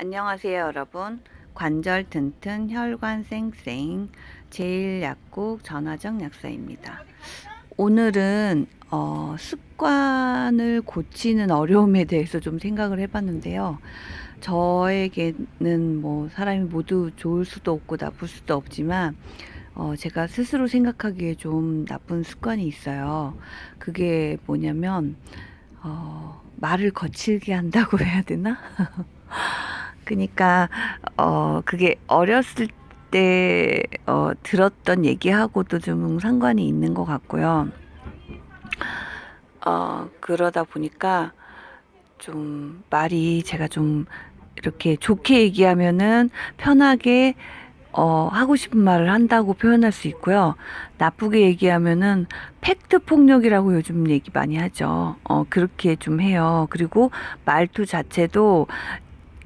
안녕하세요, 여러분. 관절 튼튼 혈관 쌩쌩 제일약국 전화정 약사입니다. 오늘은 어, 습관을 고치는 어려움에 대해서 좀 생각을 해봤는데요. 저에게는 뭐 사람이 모두 좋을 수도 없고 나쁠 수도 없지만 어, 제가 스스로 생각하기에 좀 나쁜 습관이 있어요. 그게 뭐냐면 어, 말을 거칠게 한다고 해야 되나? 그니까 어 그게 어렸을 때 어 들었던 얘기하고도 좀 상관이 있는 것 같고요. 어 그러다 보니까 좀 말이 제가 좀 이렇게 좋게 얘기하면은 편하게 어 하고 싶은 말을 한다고 표현할 수 있고요. 나쁘게 얘기하면은 팩트 폭력이라고 요즘 얘기 많이 하죠. 어 그렇게 좀 해요. 그리고 말투 자체도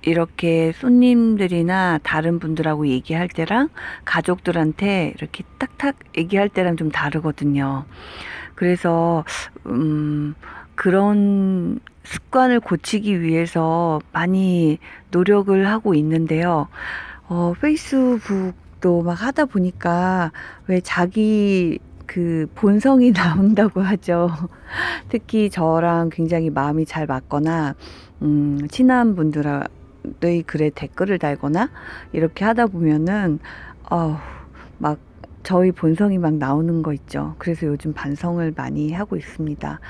이렇게 손님들이나 다른 분들하고 얘기할 때랑 가족들한테 이렇게 딱딱 얘기할 때랑 좀 다르거든요. 그래서 음 그런 습관을 고치기 위해서 많이 노력을 하고 있는데요. 어 페이스북도 막 하다 보니까 왜 자기 그 본성이 나온다고 하죠. 특히 저랑 굉장히 마음이 잘 맞거나 음 친한 분들하 의 글에 댓글을 달거나 이렇게 하다 보면은 어, 막 저희 본성이 막 나오는 거 있죠. 그래서 요즘 반성을 많이 하고 있습니다.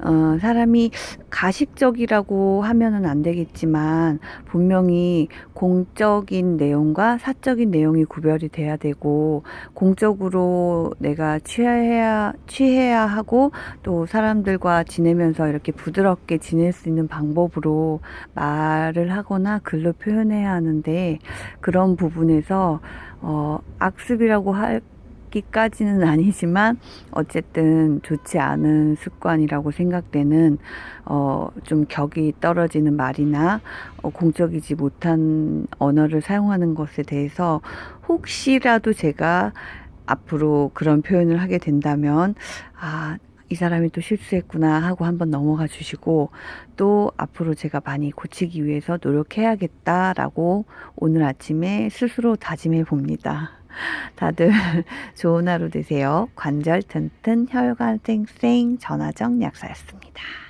어, 사람이 가식적이라고 하면은 안 되겠지만 분명히 공적인 내용과 사적인 내용이 구별이 돼야 되고 공적으로 내가 취해야 취해야 하고 또 사람들과 지내면서 이렇게 부드럽게 지낼 수 있는 방법으로 말을 하거나 글로 표현해야 하는데 그런 부분에서 어, 악습이라고 할 기까지는 아니지만 어쨌든 좋지 않은 습관이라고 생각되는 어, 좀 격이 떨어지는 말이나 어, 공적이지 못한 언어를 사용하는 것에 대해서 혹시라도 제가 앞으로 그런 표현을 하게 된다면 아, 이 사람이 또 실수했구나 하고 한번 넘어가 주시고 또 앞으로 제가 많이 고치기 위해서 노력해야겠다라고 오늘 아침에 스스로 다짐해 봅니다. 다들 좋은 하루 되세요. 관절 튼튼 혈관 쌩쌩 전화정 약사였습니다.